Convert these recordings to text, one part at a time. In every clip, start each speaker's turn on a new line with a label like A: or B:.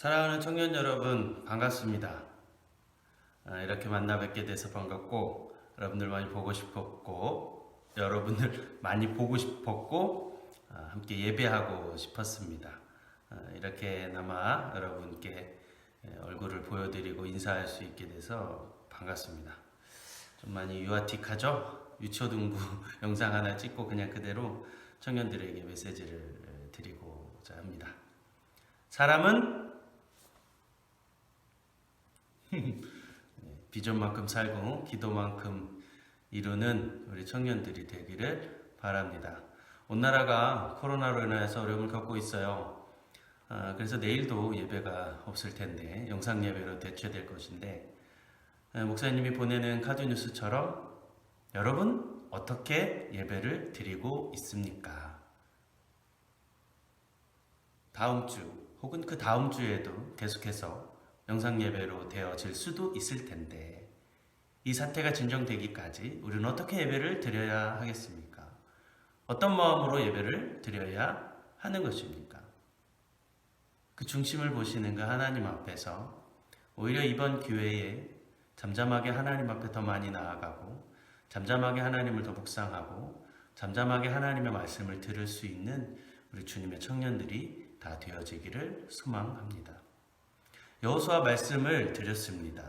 A: 사랑하는 청년 여러분 반갑습니다. 아, 이렇게 만나 뵙게 돼서 반갑고 여러분들 많이 보고 싶었고 여러분들 많이 보고 싶었고 아, 함께 예배하고 싶었습니다. 아, 이렇게나마 여러분께 예, 얼굴을 보여드리고 인사할 수 있게 돼서 반갑습니다. 좀 많이 유아틱하죠? 유초등부 영상 하나 찍고 그냥 그대로 청년들에게 메시지를 드리고자 합니다. 사람은 비전만큼 살고 기도만큼 이루는 우리 청년들이 되기를 바랍니다. 온 나라가 코로나로 인해서 어려움을 겪고 있어요. 아, 그래서 내일도 예배가 없을 텐데 영상 예배로 대체될 것인데 아, 목사님이 보내는 카드 뉴스처럼 여러분 어떻게 예배를 드리고 있습니까? 다음 주 혹은 그 다음 주에도 계속해서 영상 예배로 되어질 수도 있을 텐데 이 사태가 진정되기까지 우리는 어떻게 예배를 드려야 하겠습니까? 어떤 마음으로 예배를 드려야 하는 것입니까? 그 중심을 보시는 그 하나님 앞에서 오히려 이번 기회에 잠잠하게 하나님 앞에 더 많이 나아가고 잠잠하게 하나님을 더 묵상하고 잠잠하게 하나님의 말씀을 들을 수 있는 우리 주님의 청년들이 다 되어지기를 소망합니다. 여호수아 말씀을 드렸습니다.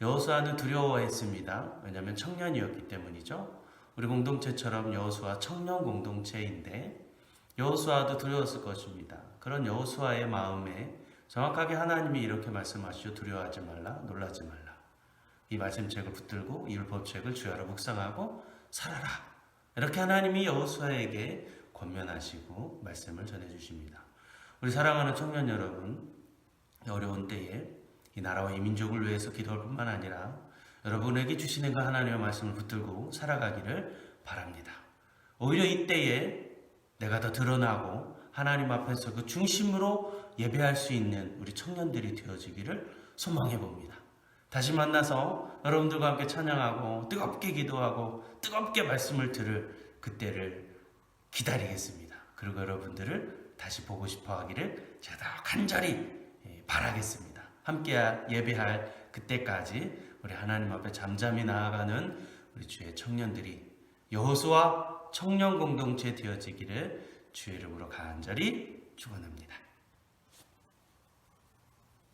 A: 여호수아는 두려워했습니다. 왜냐하면 청년이었기 때문이죠. 우리 공동체처럼 여호수아 청년 공동체인데 여호수아도 두려웠을 것입니다. 그런 여호수아의 마음에 정확하게 하나님이 이렇게 말씀하시죠. 두려워하지 말라, 놀라지 말라. 이 말씀책을 붙들고 이 율법책을 주야로 묵상하고 살아라. 이렇게 하나님이 여호수아에게 권면하시고 말씀을 전해 주십니다. 우리 사랑하는 청년 여러분, 어려운 때에 이 나라와 이 민족을 위해서 기도할 뿐만 아니라 여러분에게 주시는 그 하나님의 말씀을 붙들고 살아가기를 바랍니다. 오히려 이 때에 내가 더 드러나고 하나님 앞에서 그 중심으로 예배할 수 있는 우리 청년들이 되어지기를 소망해 봅니다. 다시 만나서 여러분들과 함께 찬양하고 뜨겁게 기도하고 뜨겁게 말씀을 들을 그때를 기다리겠습니다. 그리고 여러분들을 다시 보고 싶어 하기를 제가 더 간절히 예, 바라겠습니다. 함께 예배할 그때까지 우리 하나님 앞에 잠잠히 나아가는 우리 주의 청년들이 여호수아 청년 공동체 되어지기를 주의 이름으로 간절히 축원합니다.